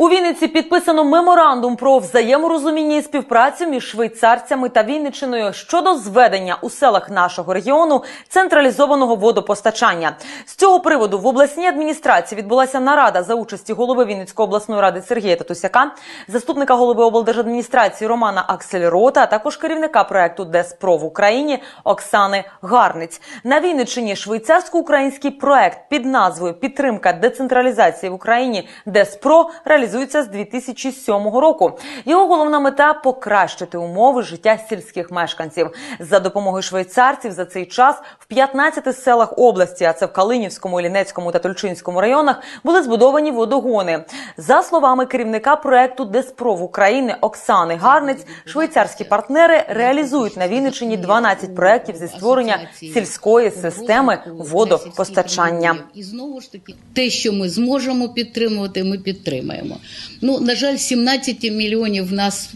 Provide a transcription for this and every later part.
У Вінниці підписано меморандум про взаєморозуміння і співпрацю між швейцарцями та Вінниччиною щодо зведення у селах нашого регіону централізованого водопостачання. З цього приводу в обласній адміністрації відбулася нарада за участі голови Вінницької обласної ради Сергія Татусяка, заступника голови облдержадміністрації Романа Аксельрота, а також керівника проекту Деспро в Україні Оксани Гарниць. На Вінниччині швейцарсько-український проект під назвою Підтримка децентралізації в Україні Деспро реалізується з 2007 року. Його головна мета покращити умови життя сільських мешканців за допомогою швейцарців. За цей час в 15 селах області, а це в Калинівському, Іллінецькому та Тульчинському районах, були збудовані водогони. За словами керівника проекту в Україні Оксани Гарниць, швейцарські партнери реалізують на Вінниччині 12 проєктів зі створення сільської системи водопостачання. І знову ж таки, те, що ми зможемо підтримувати, ми підтримаємо. Ну, на жаль, 17 мільйонів в нас,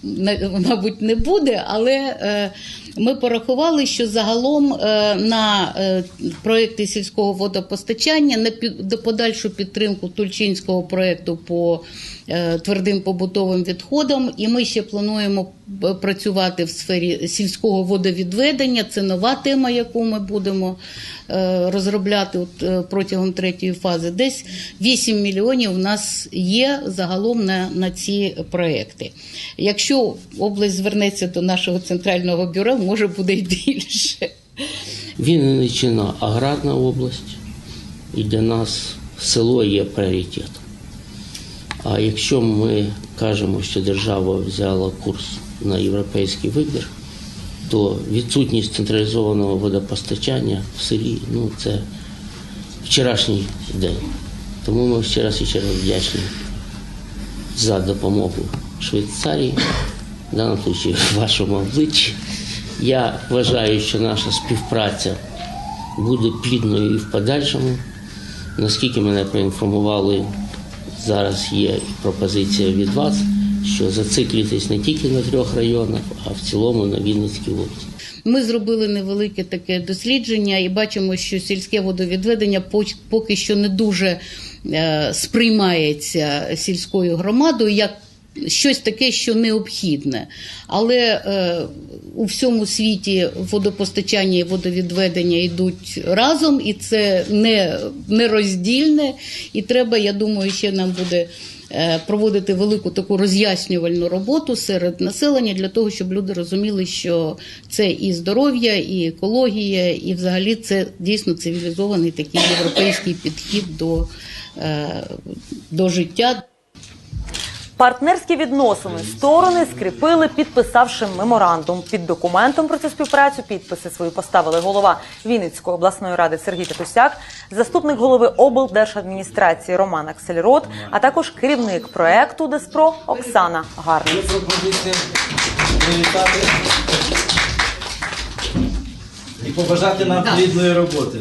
мабуть, не буде, але е, ми порахували, що загалом е, на е, проекти сільського водопостачання, на подальшу підтримку Тульчинського проекту по е, твердим побутовим відходам, і ми ще плануємо працювати в сфері сільського водовідведення. Це нова тема, яку ми будемо розробляти протягом третьої фази. Десь 8 мільйонів у нас є загалом на, на ці проекти. Якщо область звернеться до нашого центрального бюро, може буде й більше. Вінниччина аграрна область, і для нас село є пріоритетом. А якщо ми кажемо, що держава взяла курс на європейський вибір, то відсутність централізованого водопостачання в селі ну це вчорашній день. Тому ми ще раз і ще раз вдячні за допомогу Швейцарії, в даному випадку вашому обличчі. Я вважаю, що наша співпраця буде плідною і в подальшому. Наскільки мене проінформували, зараз є пропозиція від вас, що зациклитись не тільки на трьох районах, а в цілому на Вінницькій області. Ми зробили невелике таке дослідження і бачимо, що сільське водовідведення поки що не дуже е, сприймається сільською громадою як щось таке, що необхідне. Але е, у всьому світі водопостачання і водовідведення йдуть разом, і це не, нероздільне. І треба, я думаю, ще нам буде е, проводити велику таку роз'яснювальну роботу серед населення для того, щоб люди розуміли, що це і здоров'я, і екологія, і взагалі це дійсно цивілізований такий європейський підхід до, е, до життя. Партнерські відносини сторони скріпили, підписавши меморандум. Під документом про цю співпрацю підписи свої поставили голова Вінницької обласної ради Сергій Татусяк, заступник голови облдержадміністрації Роман Аксельрот, а також керівник проекту Деспро Оксана Гарниць. Пропозиція привітати і побажати нам плідної роботи.